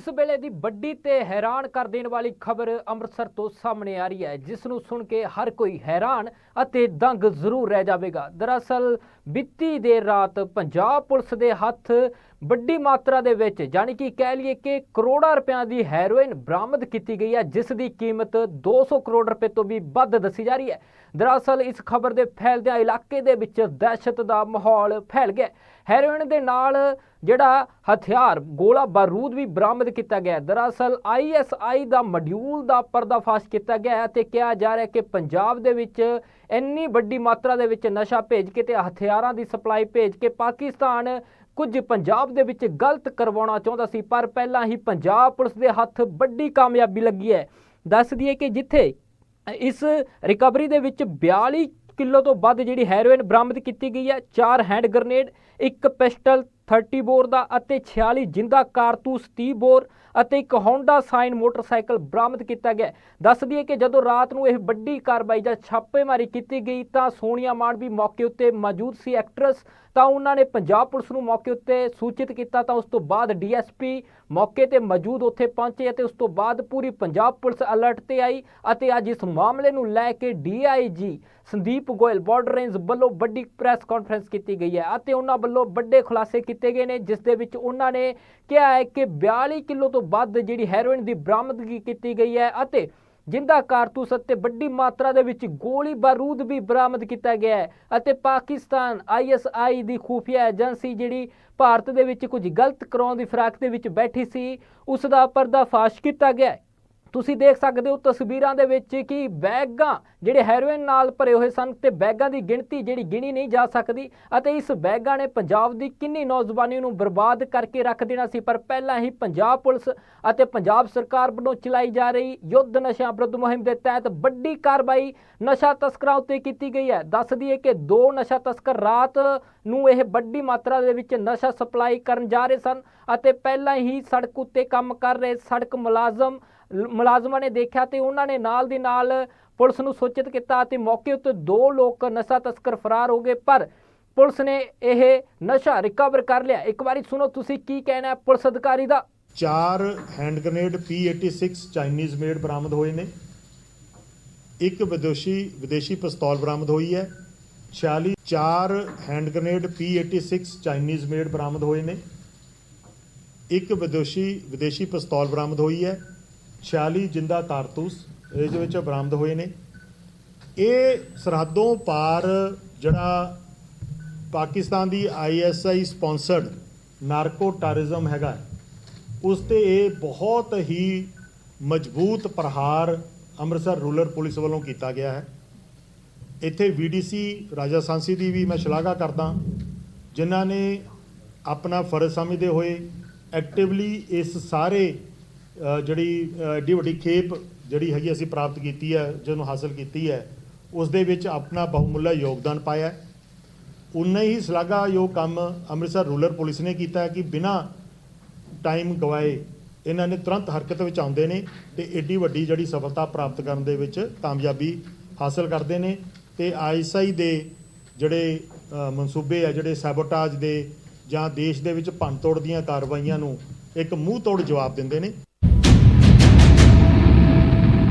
ਇਸ ਵੇਲੇ ਦੀ ਵੱਡੀ ਤੇ ਹੈਰਾਨ ਕਰ ਦੇਣ ਵਾਲੀ ਖਬਰ ਅੰਮ੍ਰਿਤਸਰ ਤੋਂ ਸਾਹਮਣੇ ਆ ਰਹੀ ਹੈ, ਜਿਸ ਨੂੰ ਸੁਣ ਕੇ ਹਰ ਕੋਈ ਹੈਰਾਨ ਅਤੇ ਦੰਗ ਜ਼ਰੂਰ ਰਹਿ ਜਾਵੇਗਾ। ਦਰਅਸਲ ਬੀਤੀ ਦੇਰ ਰਾਤ ਪੰਜਾਬ ਪੁਲਿਸ ਦੇ ਹੱਥ ਵੱਡੀ ਮਾਤਰਾ ਦੇ ਵਿੱਚ ਯਾਨੀ ਕਿ ਕਹਿ ਲਈਏ ਕਿ ਕਰੋੜਾਂ ਰੁਪਿਆਂ ਦੀ ਹੈਰੋਇਨ ਬਰਾਮਦ ਕੀਤੀ ਗਈ ਹੈ, ਜਿਸ ਦੀ ਕੀਮਤ 200 ਕਰੋੜ ਰੁਪਏ ਤੋਂ ਵੀ ਵੱਧ ਦੱਸੀ ਜਾ ਰਹੀ ਹੈ ਦਰਅਸਲ, ਇਸ ਖਬਰ ਦੇ ਫੈਲਦਿਆਂ ਇਲਾਕੇ ਦੇ ਵਿੱਚ ਦਹਿਸ਼ਤ ਦਾ ਮਾਹੌਲ ਫੈਲ ਗਿਆ ਹੈਰੋਇਨ ਦੇ ਨਾਲ ਜਿਹੜਾ ਹਥਿਆਰ, ਗੋਲਾ ਬਾਰੂਦ ਵੀ ਬਰਾਮਦ ਕੀਤਾ ਗਿਆ ਹੈ। ਦਰਅਸਲ ਆਈਐਸਆਈ ਦਾ ਮੋਡਿਊਲ ਦਾ ਪਰਦਾਫਾਸ਼ ਕੀਤਾ ਗਿਆ ਹੈ ਤੇ ਕਿਹਾ ਜਾ ਰਿਹਾ ਕਿ ਪੰਜਾਬ ਦੇ ਵਿੱਚ ਇੰਨੀ ਵੱਡੀ ਮਾਤਰਾ ਦੇ ਵਿੱਚ ਨਸ਼ਾ ਭੇਜ ਕੇ ਤੇ ਹਥਿਆਰਾਂ ਦੀ ਸਪਲਾਈ ਭੇਜ ਕੇ ਪਾਕਿਸਤਾਨ ਕੁਝ ਪੰਜਾਬ ਦੇ ਵਿੱਚ ਗਲਤ ਕਰਵਾਉਣਾ ਚਾਹੁੰਦਾ ਸੀ, ਪਰ ਪਹਿਲਾਂ ਹੀ ਪੰਜਾਬ ਪੁਲਿਸ ਦੇ ਹੱਥ ਵੱਡੀ ਕਾਮਯਾਬੀ ਲੱਗੀ ਹੈ ਦੱਸ ਦਈਏ ਕਿ ਜਿੱਥੇ ਇਸ ਰਿਕਵਰੀ ਦੇ ਵਿੱਚ 42 ਕਿਲੋ ਤੋਂ ਵੱਧ ਜਿਹੜੀ ਹੈਰੋਇਨ ਬਰਾਮਦ ਕੀਤੀ ਗਈ ਹੈ, ਚਾਰ ਹੈਂਡ ਗ੍ਰਨੇਡ, ਇੱਕ ਪਿਸਟਲ 30 ਬੋਰ ਦਾ ਅਤੇ 46 ਜਿੰਦਾ ਕਾਰਤੂਸ 30 ਬੋਰ ਅਤੇ ਇੱਕ ਹੋਂਡਾ ਸਾਈਨ ਮੋਟਰਸਾਈਕਲ ਬਰਾਮਦ ਕੀਤਾ ਗਿਆ ਹੈ। ਦੱਸ ਦਈਏ ਕਿ ਜਦੋਂ ਰਾਤ ਨੂੰ ਇਹ ਵੱਡੀ ਕਾਰਵਾਈ ਜਾਂ ਛਾਪੇਮਾਰੀ ਕੀਤੀ ਗਈ, ਤਾਂ ਸੋਨੀਆ ਮਾਨ ਵੀ ਮੌਕੇ ਉੱਤੇ ਮੌਜੂਦ ਸੀ ਐਕਟਰਸ ਤਾਂ ਉਹਨਾਂ ਨੇ ਪੰਜਾਬ ਪੁਲਿਸ ਨੂੰ ਮੌਕੇ ਉੱਤੇ ਸੂਚਿਤ ਕੀਤਾ ਤਾਂ ਉਸ ਤੋਂ ਬਾਅਦ ਡੀਐਸਪੀ ਮੌਕੇ ਤੇ ਮੌਜੂਦ ਉੱਥੇ ਪਹੁੰਚੇ ਅਤੇ ਉਸ ਤੋਂ ਬਾਅਦ ਪੂਰੀ ਪੰਜਾਬ ਪੁਲਿਸ ਅਲਰਟ ਤੇ ਆਈ ਅਤੇ ਅੱਜ ਇਸ ਮਾਮਲੇ ਨੂੰ ਲੈ ਕੇ DIG Sandeep Goyal border range ਵੱਲੋਂ ਵੱਡੀ ਪ੍ਰੈਸ ਕਾਨਫਰੰਸ ਕੀਤੀ ਗਈ ਹੈ ਅਤੇ ਉਹਨਾਂ ਵੱਲੋਂ ਵੱਡੇ ਖੁਲਾਸੇ ਕੀਤੇ ਗਏ ਨੇ, ਜਿਸ ਦੇ ਵਿੱਚ ਉਹਨਾਂ ਨੇ ਕਿਹਾ ਹੈ ਕਿ 42 ਕਿਲੋ ਤੋਂ ਵੱਧ ਜਿਹੜੀ ਹੈਰੋਇਨ ਦੀ ਬਰਾਮਦਗੀ ਕੀਤੀ ਗਈ ਹੈ ਅਤੇ ਜਿੰਦਾ ਕਾਰਤੂਸ ਅਤੇ ਵੱਡੀ ਮਾਤਰਾ ਦੇ ਵਿੱਚ ਗੋਲੀ ਬਾਰੂਦ ਵੀ ਬਰਾਮਦ ਕੀਤਾ ਗਿਆ ਹੈ ਅਤੇ ਪਾਕਿਸਤਾਨ ਆਈਐਸਆਈ ਦੀ ਖੂਫੀਆ ਏਜੰਸੀ ਜਿਹੜੀ ਭਾਰਤ ਦੇ ਵਿੱਚ ਕੁਝ ਗਲਤ ਕਰਾਉਣ ਦੀ ਫਿਰਾਕ ਦੇ ਵਿੱਚ ਬੈਠੀ ਸੀ, ਉਸ ਦਾ ਪਰਦਾਫਾਸ਼ ਕੀਤਾ ਗਿਆ ਹੈ। ਤੁਸੀਂ ਦੇਖ ਸਕਦੇ ਹੋ ਤਸਵੀਰਾਂ ਦੇ ਵਿੱਚ ਕਿ ਬੈਗਾਂ ਜਿਹੜੇ ਹੈਰੋਇਨ ਨਾਲ ਭਰੇ ਹੋਏ ਸਨ ਤੇ ਬੈਗਾਂ ਦੀ ਗਿਣਤੀ ਜਿਹੜੀ ਗਿਣੀ ਨਹੀਂ ਜਾ ਸਕਦੀ ਅਤੇ ਇਸ ਬੈਗਾਂ ਨੇ ਪੰਜਾਬ ਦੀ ਕਿੰਨੀ ਨੌਜਵਾਨੀ ਨੂੰ ਬਰਬਾਦ ਕਰਕੇ ਰੱਖ ਦੇਣਾ ਸੀ। ਪਰ ਪਹਿਲਾਂ ਹੀ ਪੰਜਾਬ ਪੁਲਿਸ ਅਤੇ ਪੰਜਾਬ ਸਰਕਾਰ ਵੱਲੋਂ ਚਲਾਈ ਜਾ ਰਹੀ ਯੁੱਧ ਨਸ਼ਿਆਂ ਵਿਰੁੱਧ ਮੁਹਿੰਮ ਦੇ ਤਹਿਤ ਵੱਡੀ ਕਾਰਵਾਈ ਨਸ਼ਾ ਤਸਕਰਾਂ ਉੱਤੇ ਕੀਤੀ ਗਈ ਹੈ। ਦੱਸ ਦਈਏ ਕਿ ਦੋ ਨਸ਼ਾ ਤਸਕਰ ਰਾਤ ਨੂੰ ਇਹ ਵੱਡੀ ਮਾਤਰਾ ਦੇ ਵਿੱਚ ਨਸ਼ਾ ਸਪਲਾਈ ਕਰਨ ਜਾ ਰਹੇ ਸਨ ਅਤੇ ਪਹਿਲਾਂ ਹੀ ਸੜਕ ਉੱਤੇ ਕੰਮ ਕਰ ਰਹੇ ਸੜਕ ਮੁਲਾਜ਼ਮ ਮੁਲਾਜ਼ਮਾਂ ਨੇ ਦੇਖਿਆ ਤੇ ਉਹਨਾਂ ਨੇ ਨਾਲ ਦੀ ਨਾਲ ਪੁਲਿਸ ਨੂੰ ਸੂਚਿਤ ਕੀਤਾ ਤੇ ਮੌਕੇ ਉੱਤੇ ਦੋ ਲੋਕ ਨਸ਼ਾ ਤਸਕਰ ਫਰਾਰ ਹੋ ਗਏ, ਪਰ ਪੁਲਿਸ ਨੇ ਇਹ ਨਸ਼ਾ ਰਿਕਵਰ ਕਰ ਲਿਆ। ਇੱਕ ਵਾਰੀ ਸੁਣੋ ਤੁਸੀਂ ਕੀ ਕਹਿਣਾ ਹੈ ਪੁਲਿਸ ਅਧਿਕਾਰੀ ਦਾ। ਚਾਰ hand grenade P86 Chinese made ਬਰਾਮਦ ਹੋਏ ਨੇ। ਇੱਕ ਵਿਦੇਸ਼ੀ ਵਿਦੇਸ਼ੀ ਪਿਸਤੌਲ ਬਰਾਮਦ ਹੋਈ ਹੈ। 46 ਚਾਰ hand grenade P86 Chinese made ਬਰਾਮਦ ਹੋਏ ਨੇ। ਇੱਕ ਵਿਦੇਸ਼ੀ ਵਿਦੇਸ਼ੀ ਪਿਸਤੌਲ ਬਰਾਮਦ ਹੋਈ ਹੈ। 46 ਜਿੰਦਾ ਕਾਰਤੂਸ ਇਹਦੇ ਵਿੱਚ ਬਰਾਮਦ ਹੋਏ ਨੇ। ਇਹ ਸਰਹੱਦੋਂ ਪਾਰ ਜਿਹੜਾ ਪਾਕਿਸਤਾਨ ਦੀ ਆਈਐਸਆਈ ਸਪਾਂਸਰਡ ਨਾਰਕੋ ਟੈਰਰਿਜ਼ਮ ਹੈਗਾ ਉਸ ਤੇ ਇਹ ਬਹੁਤ ਹੀ ਮਜ਼ਬੂਤ ਪ੍ਰਹਾਰ ਅੰਮ੍ਰਿਤਸਰ ਰੂਰਲ ਪੁਲਿਸ ਵੱਲੋਂ ਕੀਤਾ ਗਿਆ ਹੈ। ਇੱਥੇ ਵੀਡੀਸੀ ਰਾਜਾ ਸਾਂਸੀ ਦੀ ਵੀ ਮੈਂ ਸ਼ਲਾਘਾ ਕਰਦਾ ਜਿਨ੍ਹਾਂ ਨੇ ਆਪਣਾ ਫਰਜ਼ ਸਮਝਦੇ ਹੋਏ ਐਕਟਿਵਲੀ ਇਸ ਸਾਰੇ ਜਿਹੜੀ ਅ, ਏਡੀ ਵੱਡੀ ਖੇਪ ਜਿਹੜੀ ਹੈਗੀ ਅਸੀਂ ਪ੍ਰਾਪਤ ਕੀਤੀ ਹੈ ਜਿਹਨੂੰ ਹਾਸਲ ਕੀਤੀ ਹੈ ਉਸ ਦੇ ਵਿੱਚ ਆਪਣਾ ਬਹੁਮੁੱਲਾ ਯੋਗਦਾਨ ਪਾਇਆ ਹੈ। ਉਨਾ ਹੀ ਸ਼ਲਾਘਾਯੋਗ ਕੰਮ ਅੰਮ੍ਰਿਤਸਰ ਰੂਰਲ ਪੁਲਿਸ ਨੇ ਕੀਤਾ ਕਿ ਬਿਨਾਂ ਟਾਈਮ ਗਵਾਏ ਇਹਨਾਂ ਨੇ ਤੁਰੰਤ ਹਰਕਤ ਵਿੱਚ ਆਉਂਦੇ ਨੇ ਤੇ ਏਡੀ ਵੱਡੀ ਜਿਹੜੀ ਸਫਲਤਾ ਪ੍ਰਾਪਤ ਕਰਨ ਦੇ ਵਿੱਚ ਕਾਮਯਾਬੀ ਹਾਸਲ ਕਰਦੇ ਨੇ ਤੇ ਆਈਐਸਆਈ ਦੇ ਜਿਹੜੇ ਮਨਸੂਬੇ ਆ ਜਿਹੜੇ ਸੈਬੋਟਾਜ ਦੇ ਜਾਂ ਦੇਸ਼ ਦੇ ਵਿੱਚ ਭੰਨਤੋੜ ਦੀਆਂ ਕਾਰਵਾਈਆਂ ਨੂੰ ਇੱਕ ਮੂੰਹ ਤੋੜ ਜਵਾਬ ਦਿੰਦੇ ਨੇ